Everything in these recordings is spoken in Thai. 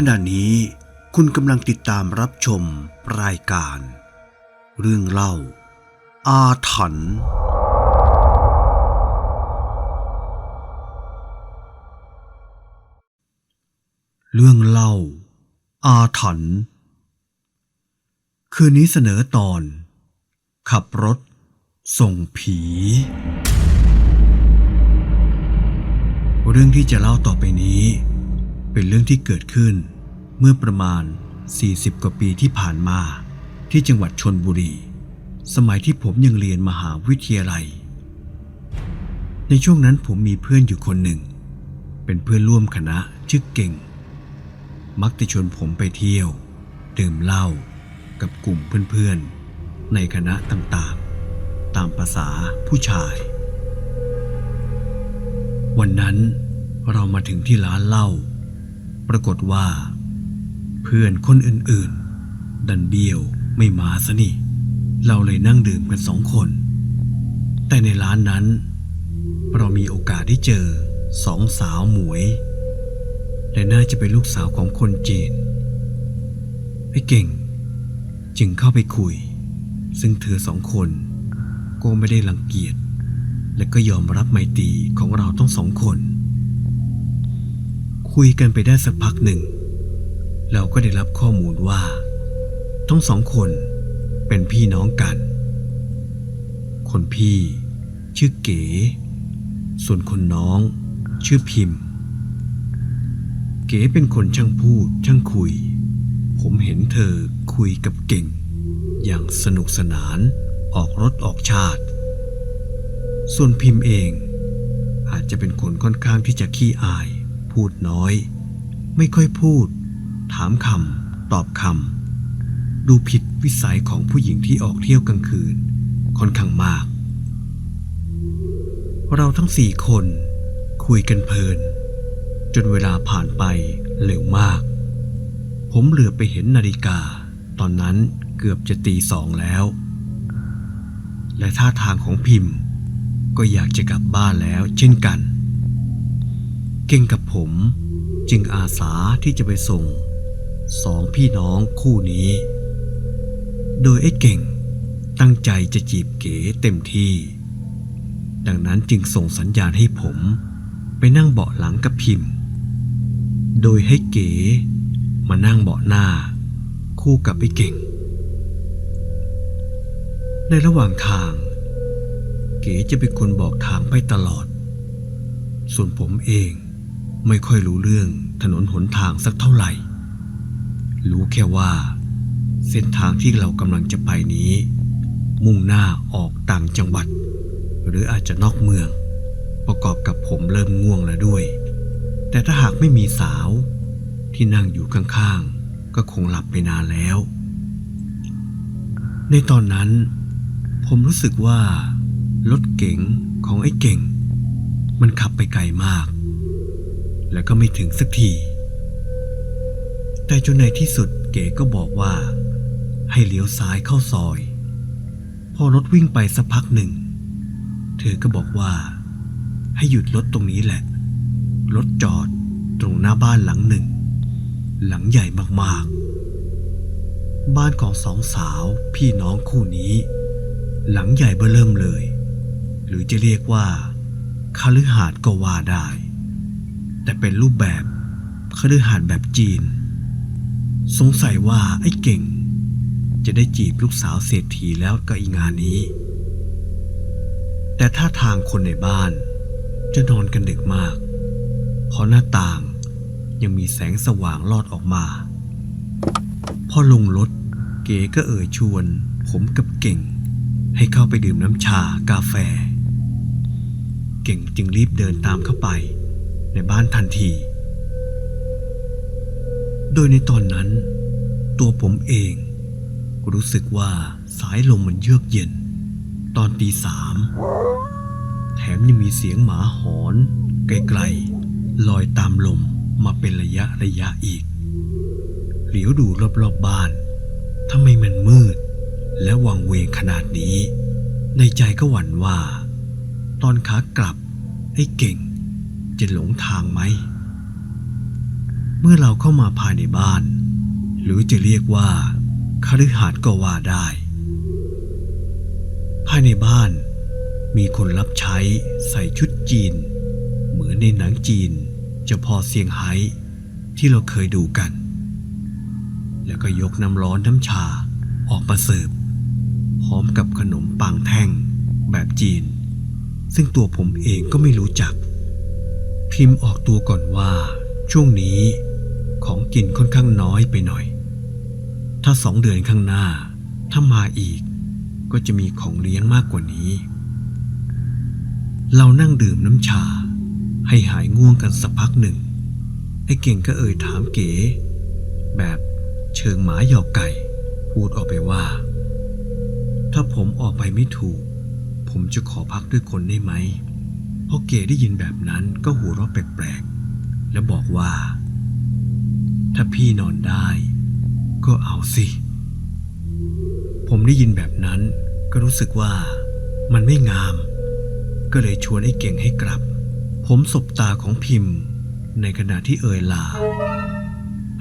ขณะนี้คุณกำลังติดตามรับชมรายการ เรื่องเล่า อาถรรพ์เรื่องเล่า อาถรรพ์คืนนี้เสนอตอน ขับรถ ส่งผี เรื่องที่จะเล่าต่อไปนี้ เป็นเรื่องที่เกิดขึ้น เมื่อประมาณ 40 กว่าปีที่ผ่านมา ที่จังหวัดชนบุรี สมัยที่ผมยังเรียนมหาวิทยาลัย ในช่วงนั้นผมมีเพื่อนอยู่คนหนึ่ง เป็นเพื่อนร่วมคณะชื่อเก่ง มักจะชวนผมไปเที่ยว ดื่มเหล้ากับกลุ่มเพื่อนๆ ในคณะต่างๆ ตามภาษาผู้ชาย วันนั้นเรามาถึงที่ร้านเหล้า ปรากฏว่า เพื่อนคนอื่นๆ ดันเบี้ยวไม่มาซะนี่ เราเลยนั่งดื่มกันสองคน แต่ในร้านนั้น เรามีโอกาสได้เจอสองสาวหมวยและน่าจะเป็นลูกสาวของคนจีนไอ้เก่ง จึงเข้าไปคุย ซึ่งเธอสองคนก็ไม่ได้รังเกียจและก็ยอมรับไมตรีของเราทั้งสองคน คุยกันไปได้สักพักหนึ่ง เราก็ได้รับข้อมูลว่า ทั้งสองคนเป็นพี่น้องกัน คนพี่ชื่อเก๋ ส่วนคนน้องชื่อพิมพ์ เก๋เป็นคนช่างพูดช่างคุย ผมเห็นเธอคุยกับเก่ง อย่างสนุกสนานออกรถออกชาติ ส่วนพิมพ์เอง อาจจะเป็นคนค่อนข้างที่จะขี้อาย พูดน้อย ไม่ค่อยพูด ถามคำตอบคำดูผิดวิสัยของผู้หญิงที่ออกเที่ยวกลางคืน ค่อนข้างมาก เราทั้งสี่คนคุยกันเพลิน จนเวลาผ่านไปเร็วมาก ผมเหลือไปเห็นนาฬิกา ตอนนั้นเกือบจะตีสองแล้ว และท่าทางของพิมพ์ ก็อยากจะกลับบ้านแล้วเช่นกัน เก่งกับผมจึงอาสาที่จะไปส่งสองพี่น้องคู่นี้ โดยไอ้เก่งตั้งใจจะจีบเก๋เต็มที่ ดังนั้นจึงส่งสัญญาณให้ผมไปนั่งเบาะหลังกับพิมพ์ โดยให้เก๋มานั่งเบาะหน้า คู่กับไอ้เก่ง ในระหว่างทาง เก๋จะเป็นคนบอกทางไปตลอด ส่วนผมเอง ไม่ค่อยรู้เรื่องถนนหนทางสักเท่าไหร่ รู้แค่ว่า เส้นทางที่เรากำลังจะไปนี้ มุ่งหน้าออกต่างจังหวัด หรืออาจจะนอกเมือง ประกอบกับผมเริ่มง่วงแล้วด้วย แต่ถ้าหากไม่มีสาวที่นั่งอยู่ข้างๆ ก็คงหลับไปนานแล้ว ในตอนนั้น ผมรู้สึกว่ารถเก๋งของไอ้เก่ง มันขับไปไกลมาก แล้วก็ไม่ถึงสักที แต่จนในที่สุดเก๋ก็บอกว่า ให้เลี้ยวซ้ายเข้าซอย พอรถวิ่งไปสักพักหนึ่ง เธอก็บอกว่า ให้หยุดรถตรงนี้แหละ รถจอดตรงหน้าบ้านหลังหนึ่ง หลังใหญ่มากๆ บ้านของสองสาวพี่น้องคู่นี้ หลังใหญ่เบ้อเริ่มเลย หรือจะเรียกว่าคฤหาสน์ก็ว่าได้ แต่เป็นรูปแบบคฤหาสน์แบบจีน สงสัยว่าไอ้เก่ง จะได้จีบลูกสาวเศรษฐีแล้วกับอีงานนี้ แต่ท่าทางคนในบ้านจะนอนกันดึกมาก เพราะหน้าต่างยังมีแสงสว่างลอดออกมา พอลงรถเก๋ก็เอ่ยชวน ผมกับเก่ง ให้เข้าไปดื่มน้ำชากาแฟ เก่งจึงรีบเดินตามเข้าไป ในบ้านทันที โดยในตอนนั้น ตัวผมเอง รู้สึกว่าสายลมมันเยือกเย็น ตอนตีสามแถมยังมีเสียงหมาหอน ไกลๆลอยตามลมมาเป็นระยะระยะอีก เหลียวดูรอบๆบบ้านทำไมมันมืด และวังเวงขนาดนี้ ในใจก็หวั่นว่า ตอนขากลับไอ้เก่ง จะหลงทางไหม เมื่อเราเข้ามาภายในบ้าน หรือจะเรียกว่าคฤหาสน์ก็ว่าได้ ภายในบ้านมีคนรับใช้ใส่ชุดจีน เหมือนในหนังจีนจะพอเซียงไฮ้ที่เราเคยดูกัน แล้วก็ยกน้ำร้อนน้ำชาออกมาเสิร์ฟพร้อมกับขนมปังแท่งแบบจีน ซึ่งตัวผมเองก็ไม่รู้จัก พิมพ์ออกตัวก่อนว่า ช่วงนี้ของกินค่อนข้างน้อยไปหน่อย ถ้าสองเดือนข้างหน้า ถ้ามาอีก ก็จะมีของเลี้ยงมากกว่านี้ เรานั่งดื่มน้ำชา ให้หายง่วงกันสักพักหนึ่ง ไอ้เก่งก็เอ่ยถามเก๋ แบบเชิงหมาหยอกไก่ พูดออกไปว่า ถ้าผมออกไปไม่ถูก ผมจะขอพักด้วยคนได้ไหม พอเก๋ได้ยินแบบนั้นก็หัวเราะแปลกๆ แล้วบอกว่า ถ้าพี่นอนได้ ก็เอาสิ ผมได้ยินแบบนั้นก็รู้สึกว่ามันไม่งาม ก็เลยชวนไอ้เก่งให้กลับ ผมสบตาของพิมพ์ ในขณะที่เอ่ยลา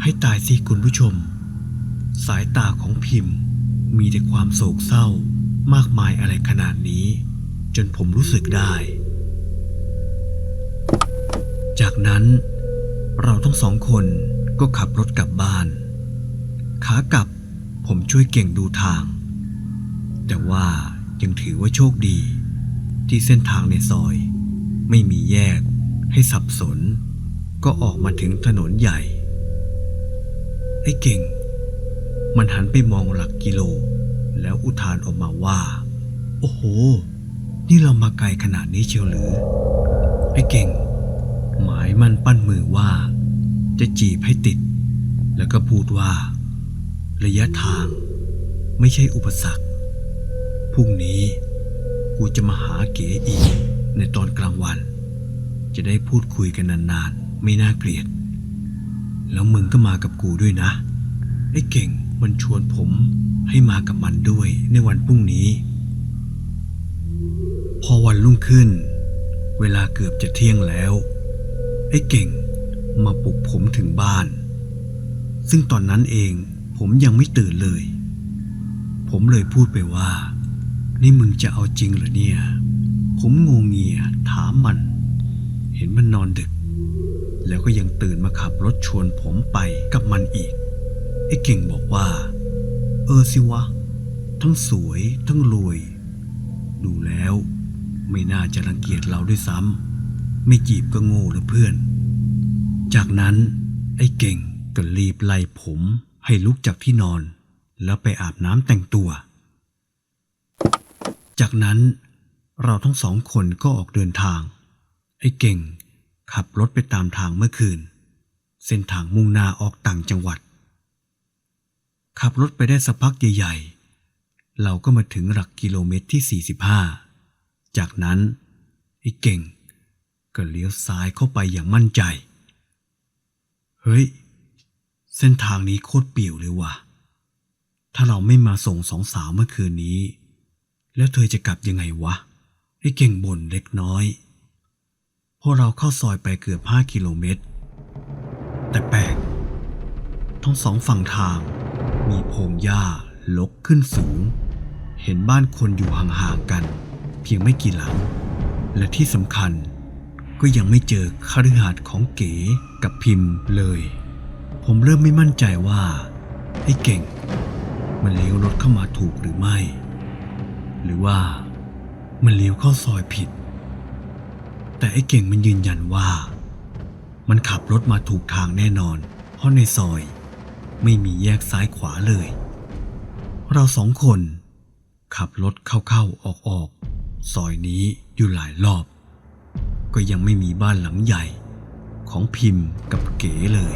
ให้ตายสิคุณผู้ชม สายตาของพิมพ์ มีแต่ความโศกเศร้ามากมายอะไรขนาดนี้ จนผมรู้สึกได้ จากนั้นเราทั้งสองคนก็ขับรถกลับบ้าน ขากลับผมช่วยเก่งดูทาง แต่ว่ายังถือว่าโชคดี ที่เส้นทางในซอย ไม่มีแยกให้สับสน ก็ออกมาถึงถนนใหญ่ ไอ้เก่ง มันหันไปมองหลักกิโล แล้วอุทานออกมาว่า โอ้โห นี่เรามาไกลขนาดนี้เชียวหรือ ไอ้เก่ง หมายมันปั้นมือว่า จะจีบให้ติด แล้วก็พูดว่า ระยะทางไม่ใช่อุปสรรค พรุ่งนี้กูจะมาหาเก๋อีกในตอนกลางวัน จะได้พูดคุยกันนานๆ ไม่น่าเกลียด แล้วมึงก็มากับกูด้วยนะ ไอ้เก่งมันชวนผมให้มากับมันด้วยในวันพรุ่งนี้ พอวันรุ่งขึ้น เวลาเกือบจะเที่ยงแล้ว อ้เก่งมาปลุกผมถึงบ้าน ซึ่งตอนนั้นเองผมยังไม่ตื่นเลย ผมเลยพูดไปว่า นี่มึงจะเอาจริงเหรอเนี่ย ผมงงเงียถามมัน เห็นมันนอนดึก แล้วก็ยังตื่นมาขับรถชวนผมไปกับมันอีก ไอ้เก่งบอกว่า เออสิวะ ทั้งสวยทั้งรวย ดูแล้ว ไม่น่าจะรังเกียจเราด้วยซ้ำ ไม่จีบก็โง่ล้วเพื่อน จากนั้นไอ้เก่งก็รีบไล่ผมให้ลุกจากที่นอน แล้วไปอาบน้ำแต่งตัว จากนั้นเราทั้งสองคนก็ออกเดินทาง ไอ้เก่งขับรถไปตามทางเมื่อคืน เส้นทางมุ่งหน้าออกต่างจังหวัด ขับรถไปได้สักพักใหญ่ๆ เราก็มาถึงหลักกิโลเมตรที่ 45 จากนั้น ไอ้เก่ง ก็เลี้ยวซ้ายเข้าไปอย่างมั่นใจ เฮ้ย เส้นทางนี้โคตรเปี่ยวเลยว่ะ ถ้าเราไม่มาส่งสองสาวเมื่อคืนนี้ แล้วเธอจะกลับยังไงวะ ไอ้เก่งบ่นเล็กน้อยพอเราเข้าซอยไปเกือบห้ากิโลเมตร แต่แปลก ทั้งสองฝั่งทาง มีพงหญ้าลกขึ้นสูง เห็นบ้านคนอยู่ห่างๆกัน เพียงไม่กี่หลัง และที่สำคัญ ก็ยังไม่เจอคฤหาสน์ของเก๋กับพิมพ์เลย ผมเริ่มไม่มั่นใจว่าไอ้เก่ง มันเลี้ยวรถเข้ามาถูกหรือไม่ หรือว่ามันเลี้ยวเข้าซอยผิด แต่ไอ้เก่งมันยืนยันว่า มันขับรถมาถูกทางแน่นอน เพราะในซอยไม่มีแยกซ้ายขวาเลย เราสองคนขับรถเข้าๆออกๆซอยนี้อยู่หลายรอบ ก็ยังไม่มีบ้านหลังใหญ่ของพิมพ์กับเก๋เลย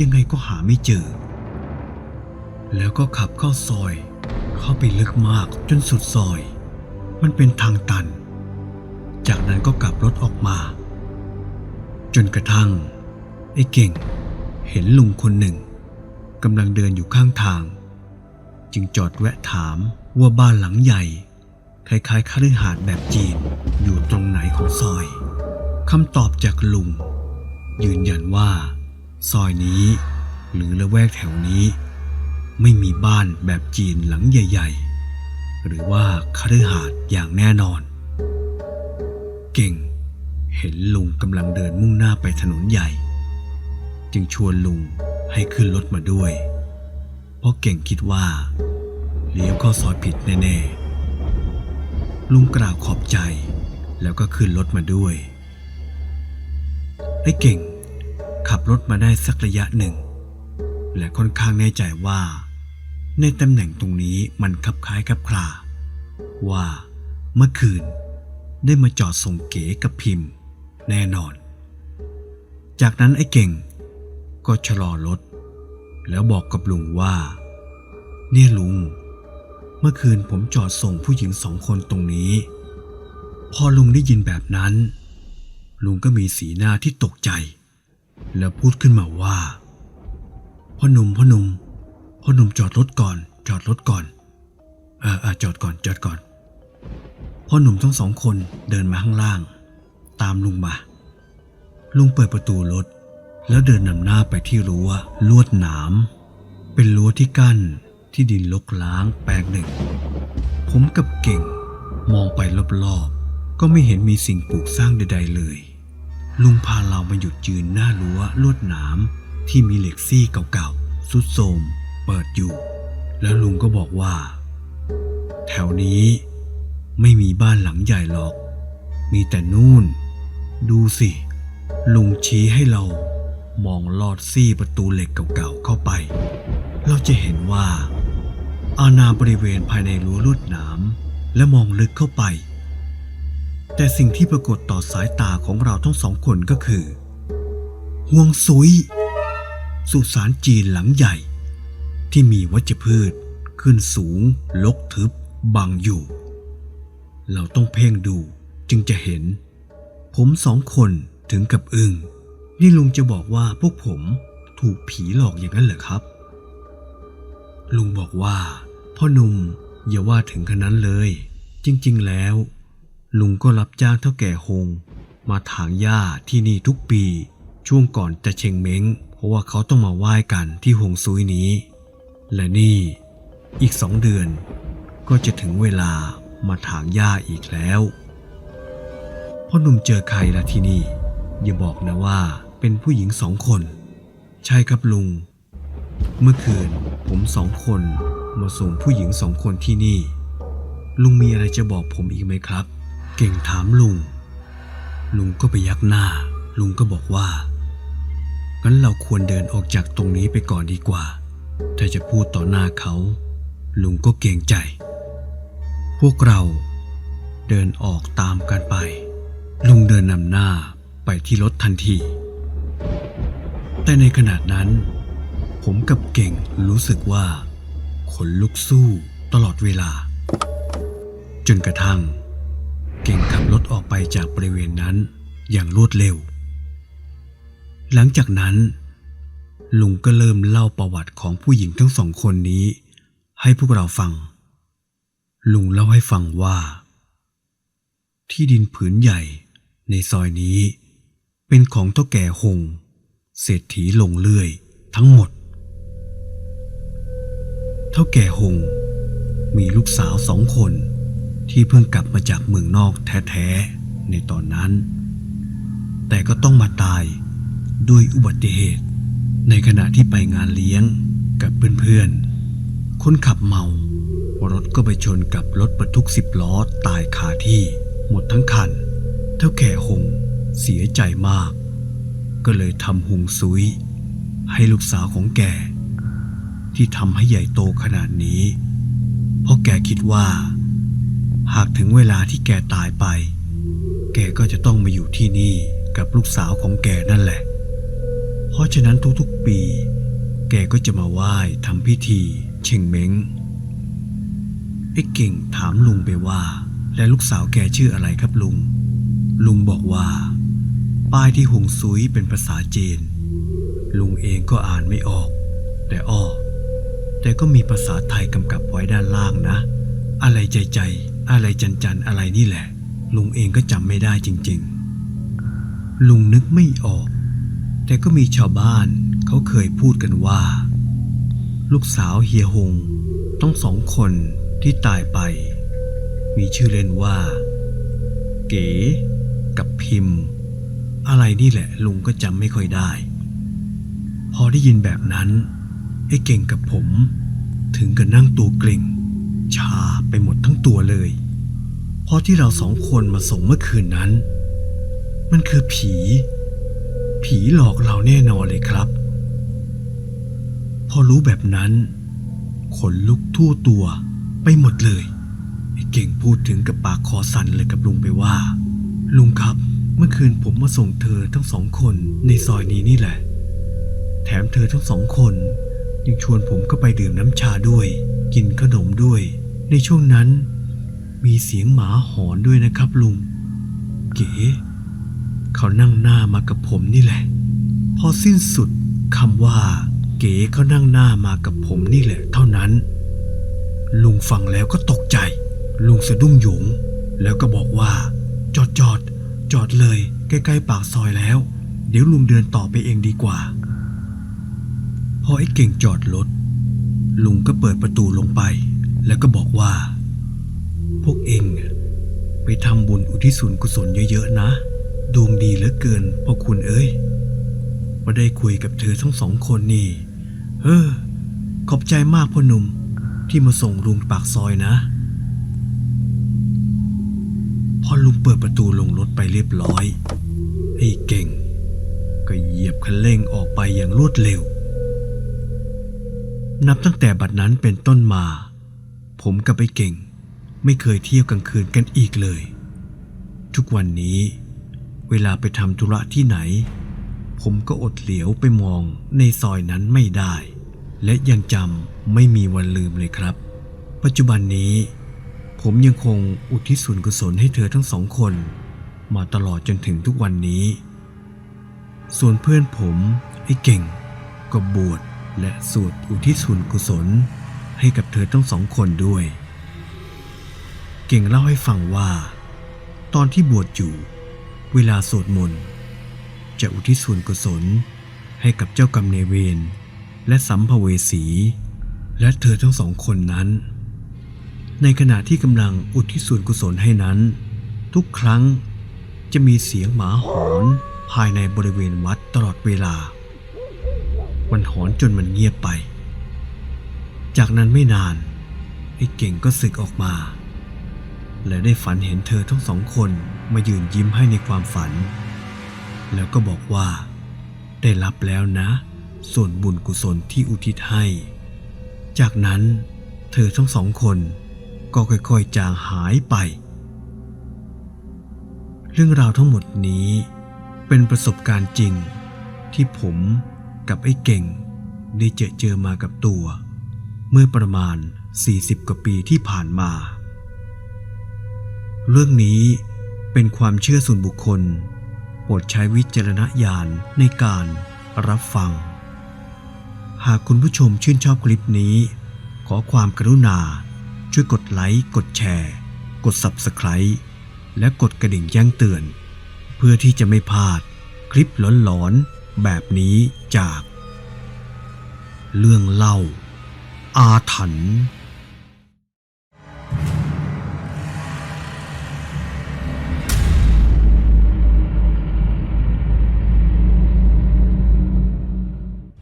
ยังไงก็หาไม่เจอ แล้วก็ขับเข้าซอย เข้าไปลึกมากจนสุดซอย มันเป็นทางตัน จากนั้นก็กลับรถออกมา จนกระทั่ง ไอ้เก่ง เห็นลุงคนหนึ่งกำลังเดินอยู่ข้างทาง จึงจอดแวะถามว่าบ้านหลังใหญ่ คล้ายๆคฤหาสน์แบบจีนอยู่ตรงไหนของซอยคำตอบจากลุง ยืนยันว่า ซอยนี้ หรือละแวกแถวนี้ ไม่มีบ้านแบบจีนหลังใหญ่ ๆ หรือว่าคฤหาสน์อย่างแน่นอน เก่ง เห็นลุงกำลังเดินมุ่งหน้าไปถนนใหญ่ จึงชวนลุงให้ขึ้นรถมาด้วย เพราะเก่งคิดว่า เลี้ยวเข้าซอยผิดแน่ๆ ลุงกล่าวขอบใจ แล้วก็ขึ้นรถมาด้วยไอ้เก่ง ขับรถมาได้สักระยะหนึ่ง และค่อนข้างแน่ใจว่า ในตำแหน่งตรงนี้มันคลับคล้ายคลับคลาว่าเมื่อคืนได้มาจอดส่งเก๋กับพิมพ์ แน่นอน จากนั้นไอ้เก่ง ก็ชะลอรถ แล้วบอกกับลุงว่า เนี่ยลุง เมื่อคืนผมจอดส่งผู้หญิงสองคนตรงนี้ พอลุงได้ยินแบบนั้น ลุงก็มีสีหน้าที่ตกใจ แล้วพูดขึ้นมาว่าพ่อหนุ่มพ่อหนุ่มพ่อหนุ่มจอดรถก่อน จอดรถก่อนเออเออจอดก่อนจอดก่อนพ่อหนุ่มทั้งสองคนเดินมาข้างล่าง ตามลุงมา ลุงเปิดประตูรถ แล้วเดินนำหน้าไปที่รั้วลวดหนาม เป็นรั้วที่กั้น ที่ดินลกล้างแปลงหนึ่ง ผมกับเก่งมองไปรอบๆ ก็ไม่เห็นมีสิ่งปลูกสร้างใด ๆ เลย ลุงพาเรามาหยุดยืนหน้ารั้วลวดหนามที่มีเหล็กซี่เก่าๆสุดโทมเปิดอยู่ แล้วลุงก็บอกว่า แถวนี้ไม่มีบ้านหลังใหญ่หรอก มีแต่นู่น ดูสิ ลุงชี้ให้เรามองลอดซี่ประตูเหล็กเก่าๆเข้าไป เราจะเห็นว่า อาณาบริเวณภายในรั้วลวดหนามและมองลึกเข้าไป แต่สิ่งที่ปรากฏต่อสายตาของเราทั้งสองคนก็คือห่วงซุย สุสานจีนหลังใหญ่ ที่มีวัชพืช ขึ้นสูง ลกทึบ บังอยู่ เราต้องเพ่งดูจึงจะเห็น ผมสองคนถึงกับอึง้งนี่ลุงจะบอกว่าพวกผมถูกผีหลอกอย่างนั้นเหรอครับ ลุงบอกว่า พ่อหนุ่มอย่าว่าถึงขนาดนั้นเลย จริงๆแล้ว ลุงก็รับจ้างเท่าแก่ฮงมาถางหญ้าที่นี่ทุกปี ช่วงก่อนจะเชงเม้ง เพราะว่าเขาต้องมาไหว้กันที่ฮงซุยนี้ และนี่อีกสองเดือน ก็จะถึงเวลามาถางหญ้าอีกแล้วพ่อหนุ่มเจอใครล่ะที่นี่ อย่าบอกนะว่าเป็นผู้หญิงสองคน ใช่ครับลุง เมื่อคืนผมสองคน มาส่งผู้หญิงสองคนที่นี่ ลุงมีอะไรจะบอกผมอีกไหมครับ เก่งถามลุง ลุงก็ไปยักหน้า ลุงก็บอกว่างั้นเราควรเดินออกจากตรงนี้ไปก่อนดีกว่า ถ้าจะพูดต่อหน้าเขา ลุงก็เกรงใจ พวกเราเดินออกตามกันไป ลุงเดินนำหน้าไปที่รถทันที แต่ในขณะนั้น ผมกับเก่งรู้สึกว่า ขนลุกสู้ตลอดเวลา จนกระทั่ง เก่งขับรถออกไปจากบริเวณนั้นอย่างรวดเร็ว หลังจากนั้น ลุงก็เริ่มเล่าประวัติของผู้หญิงทั้งสองคนนี้ ให้พวกเราฟัง ลุงเล่าให้ฟังว่า ที่ดินผืนใหญ่ในซอยนี้ เป็นของเท่าแก่หงเศรษฐีลงเลื่อยทั้งหมด ท่าแก่หง มีลูกสาวสองคน ที่เพิ่งกลับมาจากเมืองนอกแท้ๆในตอนนั้น แต่ก็ต้องมาตายด้วยอุบัติเหตุ ในขณะที่ไปงานเลี้ยงกับเพื่อนๆ คนขับเมารถก็ไปชนกับรถบรรทุกสิบล้อตายคาที่หมดทั้งคัน เท่าแก่หงเสียใจมาก ก็เลยทำหงซุย ให้ลูกสาวของแก ที่ทำให้ใหญ่โตขนาดนี้ เพราะแกคิดว่า หากถึงเวลาที่แกตายไป แกก็จะต้องมาอยู่ที่นี่กับลูกสาวของแกนั่นแหละ เพราะฉะนั้นทุกๆปี แกก็จะมาไหว้ทำพิธีเชงเม้งไอ้เก่งถามลุงไปว่า และลูกสาวแกชื่ออะไรครับลุง ลุงบอกว่า ป้ายที่หงซุยเป็นภาษาจีนลุงเองก็อ่านไม่ออก แต่อ้อ แต่ก็มีภาษาไทยกำกับไว้ด้านล่างนะ อะไรใจใจ อะไรจันจันอะไรนี่แหละ ลุงเองก็จำไม่ได้จริง ๆ ลุงนึกไม่ออก แต่ก็มีชาวบ้านเขาเคยพูดกันว่า ลูกสาวเฮียหงต้องสองคนที่ตายไป มีชื่อเล่นว่า เก๋กับพิมพ์ อะไรนี่แหละลุงก็จำไม่ค่อยได้ พอได้ยินแบบนั้น ไอ้เก่งกับผม ถึงกับนั่งตัวเกร็งชาไปหมดทั้งตัวเลย เพราะที่เราสองคนมาส่งเมื่อคืนนั้น มันคือผี ผีหลอกเราแน่นอนเลยครับ พอรู้แบบนั้น ขนลุกทั่วตัวไปหมดเลยไอ้เก่งพูดถึงกับปากคอสั่นเลยกับลุงไปว่า ลุงครับ เมื่อคืนผมมาส่งเธอทั้งสองคนในซอยนี้นี่แหละ แถมเธอทั้งสองคน ยังชวนผมก็ไปดื่มน้ำชาด้วย กินขนมด้วย ในช่วงนั้น มีเสียงหมาหอนด้วยนะครับลุง เก๋เขานั่งหน้ามากับผมนี่แหละ พอสิ้นสุดคำว่า เก๋เขานั่งหน้ามากับผมนี่แหละ เท่านั้น ลุงฟังแล้วก็ตกใจ ลุงสะดุ้งหยง แล้วก็บอกว่า จอดจอดจอดเลย ใกล้ๆปากซอยแล้ว เดี๋ยวลุงเดินต่อไปเองดีกว่า พอไอ้เก่งจอดรถลุงก็เปิดประตูลงไป แล้วก็บอกว่า พวกเองไปทำบุญอุทิศส่วนกุศลเยอะๆนะ ดวงดีเหลือเกินพ่อคุณเอ้ยมาได้คุยกับเธอทั้งสองคนนี่เออขอบใจมากพ่อหนุ่มที่มาส่งลุงปากซอยนะ พอลุงเปิดประตูลงรถไปเรียบร้อยไอ้เก่ง ก็เหยียบคันเร่งออกไปอย่างรวดเร็ว นับตั้งแต่บัดนั้นเป็นต้นมา ผมกับไอ้เก่ง ไม่เคยเที่ยวกลางคืนกันอีกเลย ทุกวันนี้ เวลาไปทำธุระที่ไหน ผมก็อดเหลียวไปมองในซอยนั้นไม่ได้ และยังจำไม่มีวันลืมเลยครับ ปัจจุบันนี้ ผมยังคงอุทิศส่วนกุศลให้เธอทั้งสองคน มาตลอดจนถึงทุกวันนี้ ส่วนเพื่อนผมไอ้เก่งก็บวช และสวดอุทิศส่วนกุศลให้กับเธอทั้งสองคนด้วย เก่งเล่าให้ฟังว่า ตอนที่บวชอยู่ เวลาสวดมนต์จะอุทิศส่วนกุศลให้กับเจ้ากรรมนายเวรและสัมภเวสี และเธอทั้งสองคนนั้น ในขณะที่กำลังอุทิศส่วนกุศลให้นั้น ทุกครั้งจะมีเสียงหมาหอนภายในบริเวณวัดตลอดเวลา มันหอนจนมันเงียบไป จากนั้นไม่นาน ไอ้เก่งก็สึกออกมา และได้ฝันเห็นเธอทั้งสองคนมายืนยิ้มให้ในความฝัน แล้วก็บอกว่า ได้รับแล้วนะ ส่วนบุญกุศลที่อุทิศให้ จากนั้นเธอทั้งสองคนก็ค่อยๆจางหายไป เรื่องราวทั้งหมดนี้เป็นประสบการณ์จริงที่ผม กับไอ้เก่ง ได้เจอเจอมากับตัว เมื่อประมาณ 40 กว่าปีที่ผ่านมา เรื่องนี้เป็นความเชื่อส่วนบุคคล โปรดใช้วิจารณญาณในการรับฟัง หากคุณผู้ชมชื่นชอบคลิปนี้ ขอความกรุณา ช่วยกดไลค์ กดแชร์ กด Subscribe และกดกระดิ่งแจ้งเตือน เพื่อที่จะไม่พลาดคลิปหลอนๆ แบบนี้จาก เรื่องเล่า อาถรรพ์